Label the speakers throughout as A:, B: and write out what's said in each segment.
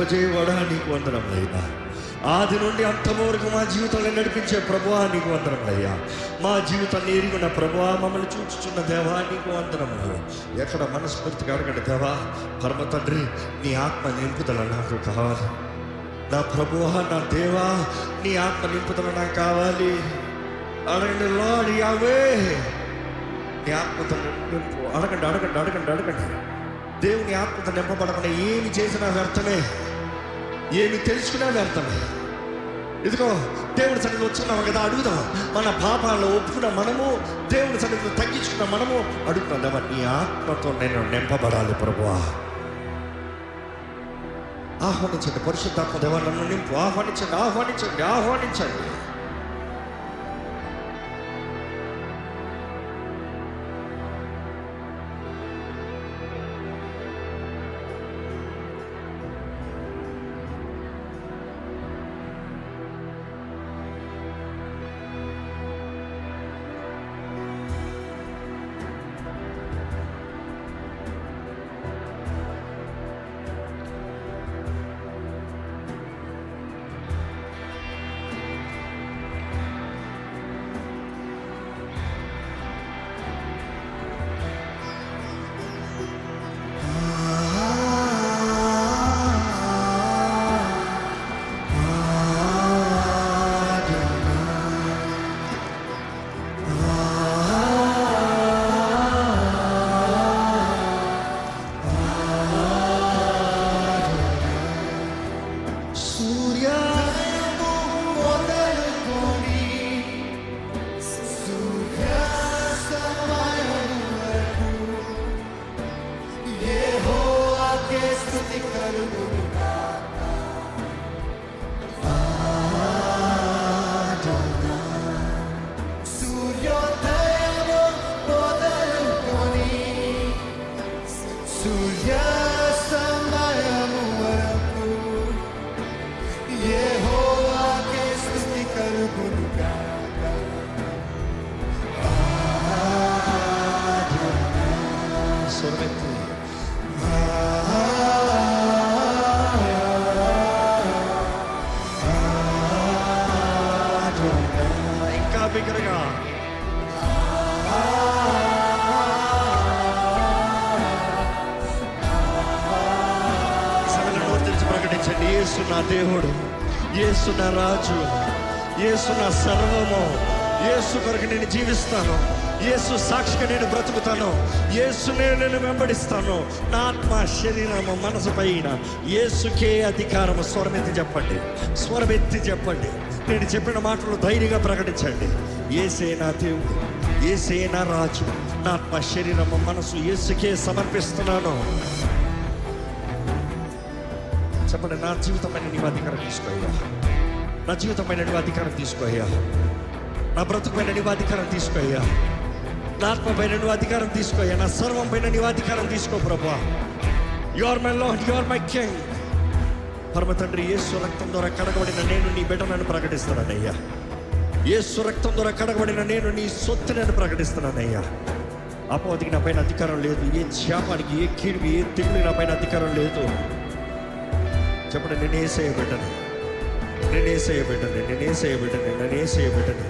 A: మమ్మల్ని నీకు వందనములయ్యా ఆది నుండి అంతము వరకు మా జీవితంలో నడిపించే ప్రభువా నీకు వందనములయ్యా మా జీవితాన్ని ఎరుగున్న ప్రభువా మమ్మల్ని చూచుచున్న దేవా నీకు వందనములు. ఎక్కడ మనస్ఫూర్తిగా అడగండి దేవా పరమ తండ్రి నీ ఆత్మ నింపుదల నాకు కావాలి. నా ప్రభువా నా దేవా నీ ఆత్మ నింపుదల నాకు కావాలి. అడగండి లాడ్ యావే నీ ఆత్మతో నింపు. అడగండి అడగండి అడగండి అడగండి. దేవుని ఆత్మతో నింపబడకుండా ఏమి చేసినా వ్యర్థమే. ఏమి తెలుసుకున్నా వ్యర్థమే ఇదిగో దేవుడి సన్నిధి వచ్చున్నాము కదా అడుగుదాం మన పాపాలను ఒప్పుకున్న మనము దేవుడి సన్నిధిని తగ్గించుకున్న మనము అడుగుతున్నాం నీ ఆత్మతో నేను నింపబడాలి ప్రభువా. ఆహ్వానించండి పరిశుద్ధాత్మ దేవాలను నింపు ఆహ్వానించండి ఆహ్వానించండి ఆహ్వానించండి. దేవుడు. యేసు నా రాజు. యేసు నా సర్వము. యేసు కొరకు నేను జీవిస్తాను. యేసు సాక్షిగా నేను బ్రతుకుతాను. యేసునే నేను వెంబడిస్తాను. నా ఆత్మ శరీరము మనసు పైన యేసుకే అధికారము. స్వరమెత్తి చెప్పండి. స్వరమెత్తి చెప్పండి. నేను చెప్పిన మాటలు ధైర్యంగా ప్రకటించండి. ఏసే నా దేవుడు. ఏసే నా రాజు. నా ఆత్మ శరీరము మనసు యేసుకే సమర్పిస్తున్నాను. చెప్పండి నా జీవితమైన నీవు అధికారం తీసుకోయ్యా. నా జీవితమైన నీవు అధికారం తీసుకోయ్యా. నా బ్రతుకుపైన నీవు అధికారం తీసుకోయ్యా. నా ఆత్మపైన నువ్వు అధికారం తీసుకోయ్యా. నా సర్వం పైన నీవు అధికారం తీసుకో ప్రభా. You are my lord you are my king పరమ తండ్రి యేసు రక్తం ద్వారా కడగబడిన నేను నీ బిడ్డనని ప్రకటిస్తున్నానయ్యా. యేసు రక్తం ద్వారా కడగబడిన నేను నీ సొత్తునని ప్రకటిస్తున్నానయ్యా. అపవాదికి నా పైన అధికారం లేదు ఏ శాపానికి ఏ కీడుకి ఏ తిండి నా పైన అధికారం లేదు. చెప్పండి నేనే చేయబెట్టను నేనే చేయబెట్టను నేనే చేయబెట్టను నేనే చేయబెట్టను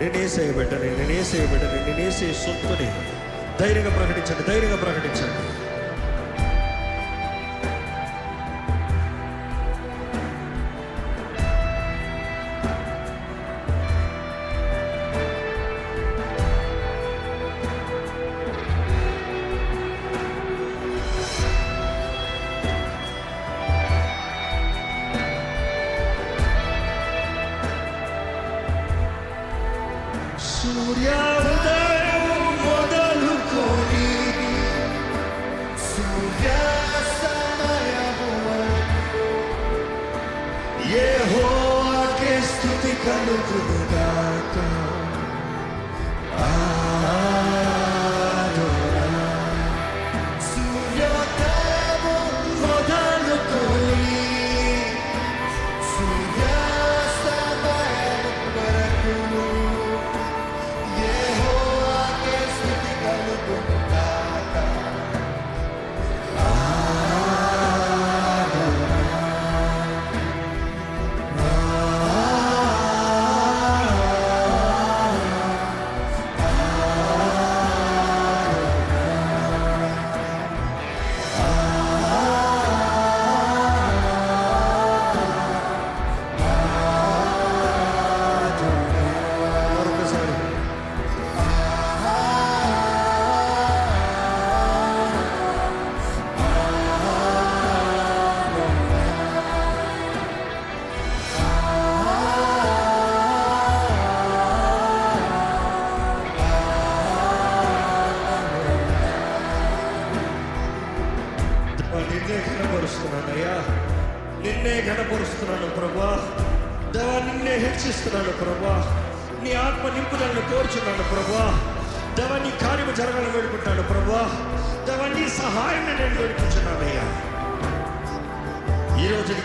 A: నేనే చేయబెట్టను నేనే చేయబెట్టను నేనే ఏసయ్య సొత్తుని. ధైర్యంగా ప్రకటించండి ధైర్యంగా ప్రకటించండి.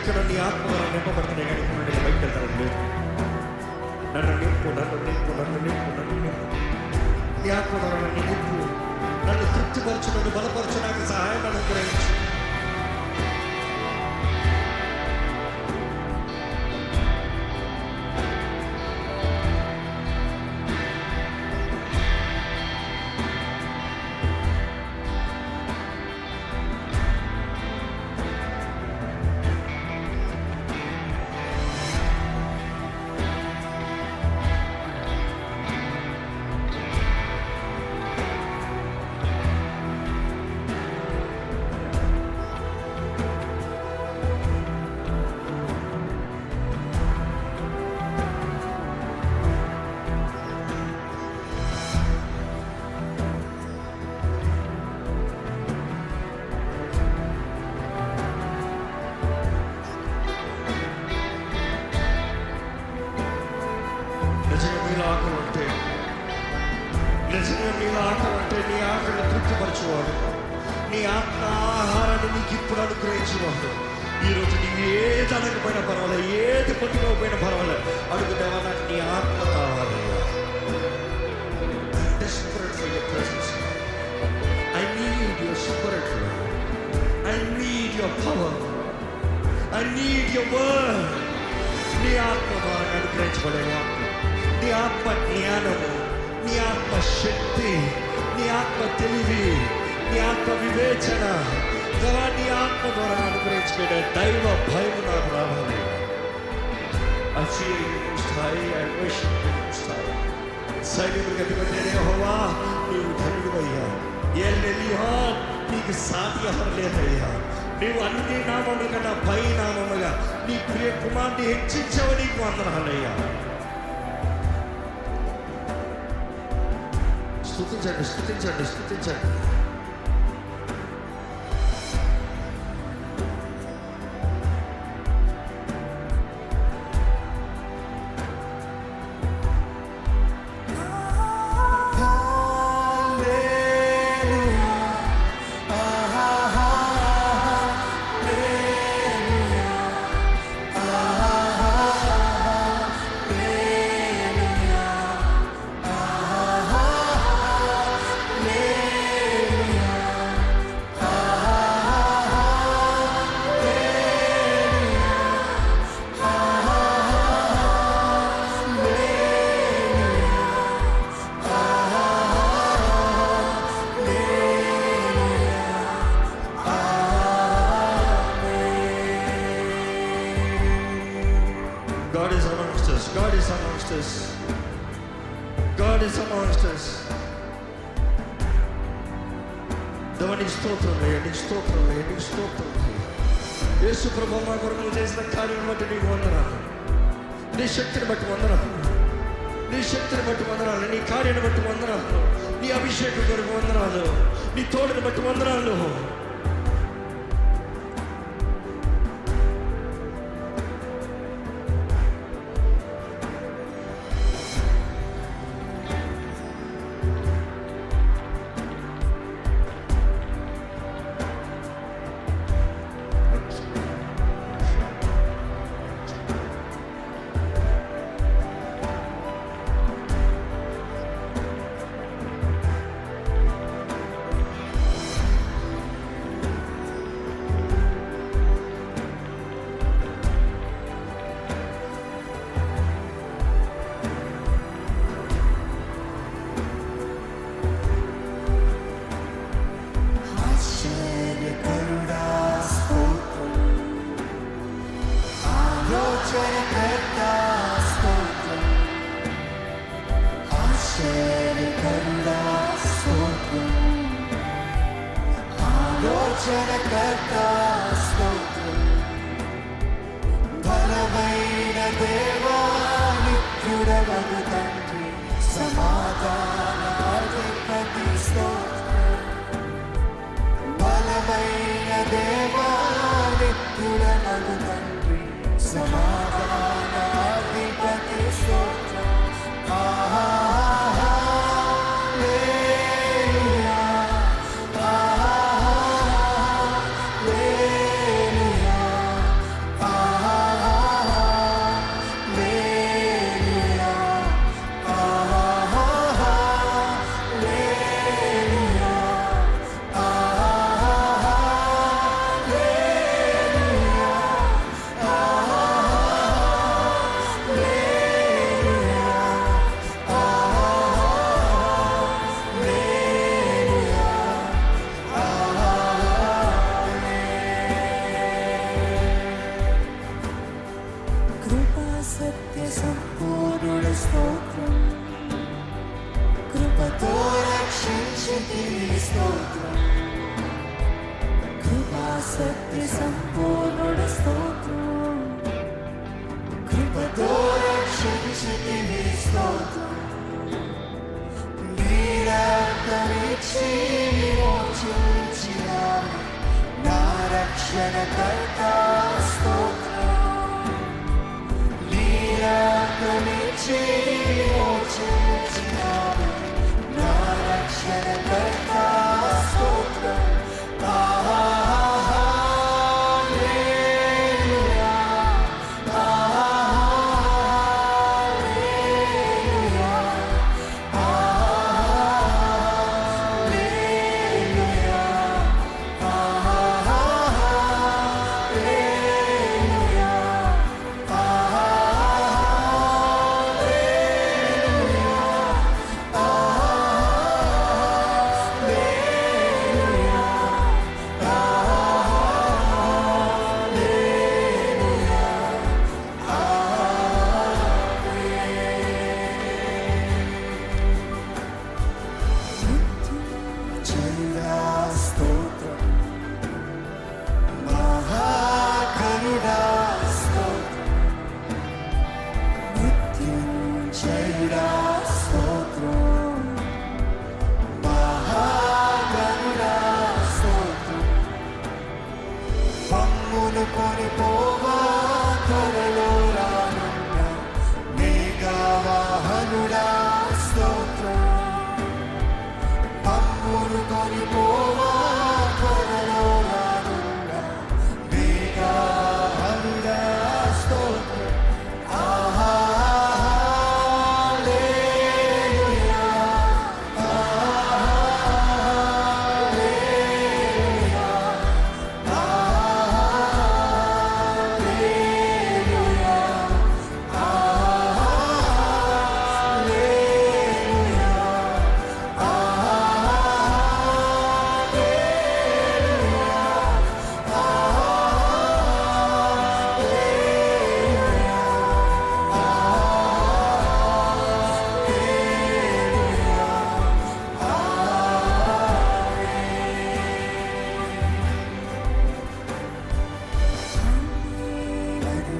A: ఈ రోజు ఇక్కడ నీ ఆత్మ ద్వారా నింపబడుతున్నాయి కానీ ఇప్పుడు నేను బయటకు వెళ్తాను లేదు నన్ను నింపు నన్ను నింపు నన్ను నింపు నన్ను నింపు నీ ఆత్మ ద్వారా నన్ను నింపు నన్ను తృప్తిపరచు నన్ను బలపరచు నాకు సహాయం అనుగ్రహించు అనుగ్రహించేవాడు ఈరోజు నీవు ఏది అడగపోయినా పర్వాలేదు ఏది పొందుకోకపోయినా పర్వాలేదు అడుగుతావా నాకు నీ ఆత్మ కావాలి Desperate for your presence. I need your spirit, Lord. I need your power. I need your word. నీ ఆత్మ ద్వారా అనుగ్రహించబడే వాక్కు నీ ఆత్మ జ్ఞానము నీ ఆత్మ శక్తి నీ ఆత్మ తెలివి నీ ఆత్మ వివేచన ద్వారా నీ ఆత్మ ద్వారా అనుగ్రహించబడే దైవ భయం నాకు రావాలి I fear you most high, I worship you most high. సైనికుడికి అధిపతి హోవా నీవు ధనుడివయ్యా ఎల్లెలిహాన్ నీకు సాటి ఎవరు లేదయ్యా నీవు అన్ని నామముల కన్నా పై నామముగా నీ ప్రియ కుమార్ని హెచ్చించవ నీకు వందనాలయ్యా స్థుతించండి స్థుతించండి స్థుతించండి దేవా నీ స్తోత్రం నీకు నీ స్తోత్రం అయ్యా స్తోత్రం యేసు ప్రభు మా కొరకు చేసిన కార్యం బట్టి నీకు వందనాలు. నీ శక్తిని బట్టి వందనాలు. నీ శక్తిని బట్టి వందనాలు. నీ కార్యాన్ని బట్టి వందనాలు. నీ అభిషేకం కొరకు వందనాలు. నీ తోడుని బట్టి వందనాలు.
B: రక్షణకర్త స్తోత్రం బలమైన దేవా నిత్యుడవగు తండ్రి సమాధాన అధిపతి స్తోత్రం బలమైన దేవా నిత్యుడవగు తండ్రి సమాధాన సత్య సంపూర్ణుడ స్తోత్రం. కృపతో రక్షించితి నీ స్తోత్రం. నిరాకరించి విమోచించిన నా రక్షణకర్త స్తోత్రం. నిరాకరించి విమోచించిన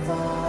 A: Bye.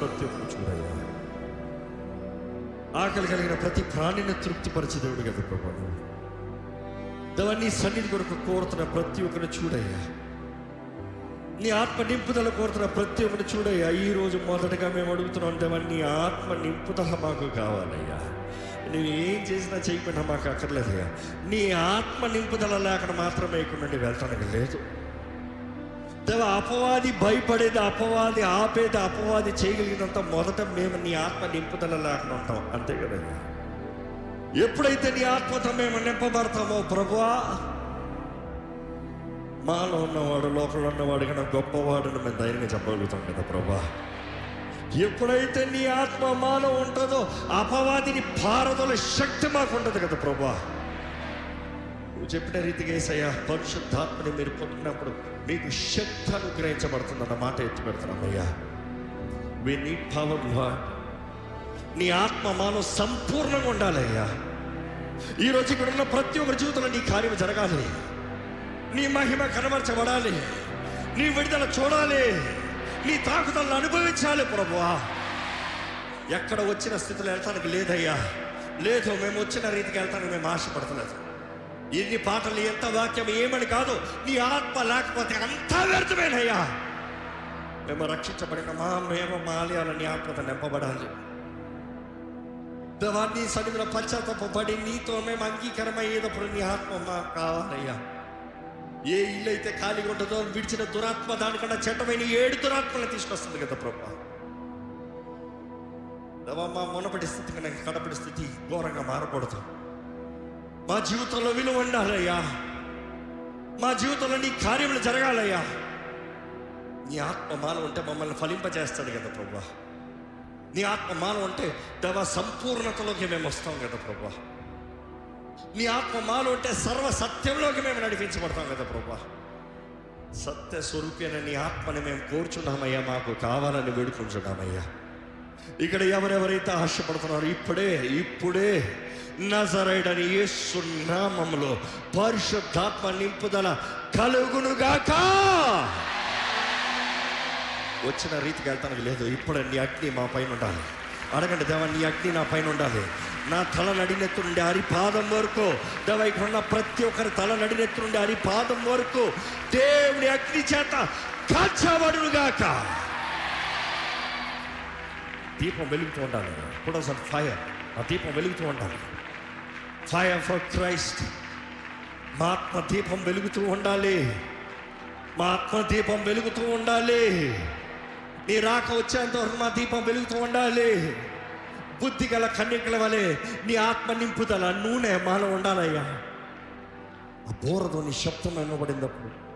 A: ప్రత్యేక చూడయ్యా ఆకలి కలిగిన ప్రతి ప్రాణిని తృప్తిపరిచే దేవుడు కదా ప్రభా. దేవాన్ని సన్నిధి కొరకు కోరుతున్న ప్రతి ఒక్కరిని చూడయ్యా. నీ ఆత్మ నింపుదల కోరుతున్న ప్రతి ఒక్కరిని చూడయ్యా. ఈ రోజు మొదటగా మేము అడుగుతున్నాం దేవాన్ని ఆత్మ నింపుదల మాకు కావాలయ్యా. నువ్వు ఏం చేసినా చేయకుండా మాకు అక్కర్లేదయ్యా. నీ ఆత్మ నింపుదల లేకుండా మాత్రమే ఇక్కడ నుండి వెళ్తానికి లేదు. దేవ అపవాది భయపడేది అపవాది ఆపేది అపవాది చేయగలిగినంత మొదట మేము నీ ఆత్మ నింపుదల లేకుండా ఉంటాం. అంతే కదా? ఎప్పుడైతే నీ ఆత్మతో మేము నింపబడతామో ప్రభువా మాలో ఉన్నవాడు లోకంలో ఉన్నవాడు కన్నా గొప్పవాడుని మేము ధైర్యంగా చెప్పగలుగుతాం కదా ప్రభా ఎప్పుడైతే నీ ఆత్మ మాలో ఉంటుందో అపవాదిని పారదల శక్తి మాకు ఉంటుంది కదా ప్రభా నువ్వు చెప్పిన రీతిగా ఏసయ్యా పరిశుద్ధాత్మని మీరు పొందినప్పుడు మీకు శక్తి అనుగ్రహించబడుతుందన్న మాట ఎత్తి పెడుతున్నామయ్యా వి నీడ్ పవర్ లాడ్ నీ ఆత్మ మానవ సంపూర్ణంగా ఉండాలయ్యా ఈరోజు ఇక్కడ ఉన్న ప్రతి ఒక్కరి జీవితంలో నీ కార్యం జరగాలి. నీ మహిమ కనబరచబడాలి. నీ విడుదల చూడాలి. నీ తాకుదలను అనుభవించాలి ప్రభువా. ఎక్కడ వచ్చిన స్థితిలో వెళ్తానికి లేదయ్యా. లేదు మేము వచ్చిన రీతికి వెళ్తానికి మేము ఆశపడతలేదు. ఎన్ని పాటలు ఎంత వాక్యం ఏమని కాదు నీ ఆత్మ లేకపోతే అంతా వ్యర్థమేనయ్యా. మేము రక్షించబడిన మా మేము మా ఆలయాల నీ ఆత్మత నింపబడాలి దేవాన్ని సన్నిధిలో పశ్చాత్తాపడి నీతో మేము అంగీకారమయ్యేటప్పుడు నీ ఆత్మ మాకు కావాలయ్యా. ఏ ఇల్లు అయితే ఖాళీగా ఉంటుందో విడిచిన దురాత్మ దానికన్నా చెడ్డమైన ఏడు దురాత్మలు తీసుకొస్తుంది కదా ప్రభా. దేవా మా మునపటి స్థితి కన్నా కడపటి స్థితి ఘోరంగా మారకూడదు. మా జీవితంలో విలువ ఉండాలయ్యా. మా జీవితంలో నీ కార్యములు జరగాలయ్యా. నీ ఆత్మ మాలో ఉంటే మమ్మల్ని ఫలింపజేస్తాడు కదా ప్రభా. నీ ఆత్మ మాలో ఉంటే దేవా సంపూర్ణతలోకి మేము వస్తాం కదా ప్రభా. నీ ఆత్మ మాలో ఉంటే సర్వ సత్యంలోకి మేము నడిపించబడతాం కదా ప్రభా. సత్య స్వరూపి అనే నీ ఆత్మని మేము కోరుచున్నామయ్యా. మాకు కావాలని వేడుకుంటున్నామయ్యా. ఇక్కడ ఎవరెవరైతే ఆశపడుతున్నారో ఇప్పుడే ఇప్పుడే నజరైడని యేసు నామంలో పరిశుద్ధాత్మ నింపుదల కలుగునుగాక. వచ్చిన రీతికి వెళ్తానికి లేదు. ఇప్పుడు నీ అగ్ని మా పైన ఉండాలి. అడగండి దేవా నీ అగ్ని నా పైన ఉండాలి. నా తల నడినెత్తు నుండి అరి పాదం వరకు దేవ ఇక్కడ ఉన్న ప్రతి ఒక్కరి తల నడినెత్తు నుండి అరి పాదం వరకు దేవుని అగ్ని చేత గాక దీపం వెలుగుతూ ఉండాలి. కూడా సార్ ఫైర్ ఆ దీపం వెలుగుతూ ఉండాలి. ఫైర్ ఫర్ క్రైస్ట్ మా ఆత్మ దీపం వెలుగుతూ ఉండాలి. మా ఆత్మ దీపం వెలుగుతూ ఉండాలి. నీ రాక వచ్చేంత వరకు మా దీపం వెలుగుతూ ఉండాలి. బుద్ధి గల కన్యకల వలె నీ ఆత్మ నింపుదల నూనె మాలో ఉండాలయ్యా. ఆ బోరతోని శబ్దం వినబడినప్పుడు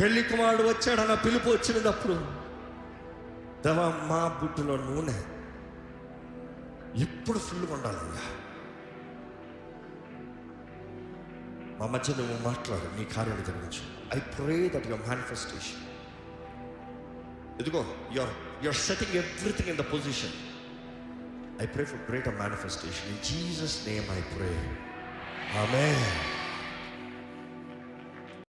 A: పెళ్ళి కుమారుడు వచ్చాడన్న పిలుపు వచ్చినప్పుడు దేవా మా బుడ్డులో నూనె ఇప్పుడు ఫుల్గా ఉండాలయ్యా. మా మధ్య నువ్వు మాట్లాడు నీ కార్యాలు గురించి I pray that your manifestation ఇదిగో your your setting everything in the position I pray for greater manifestation in Jesus name I pray ఆమె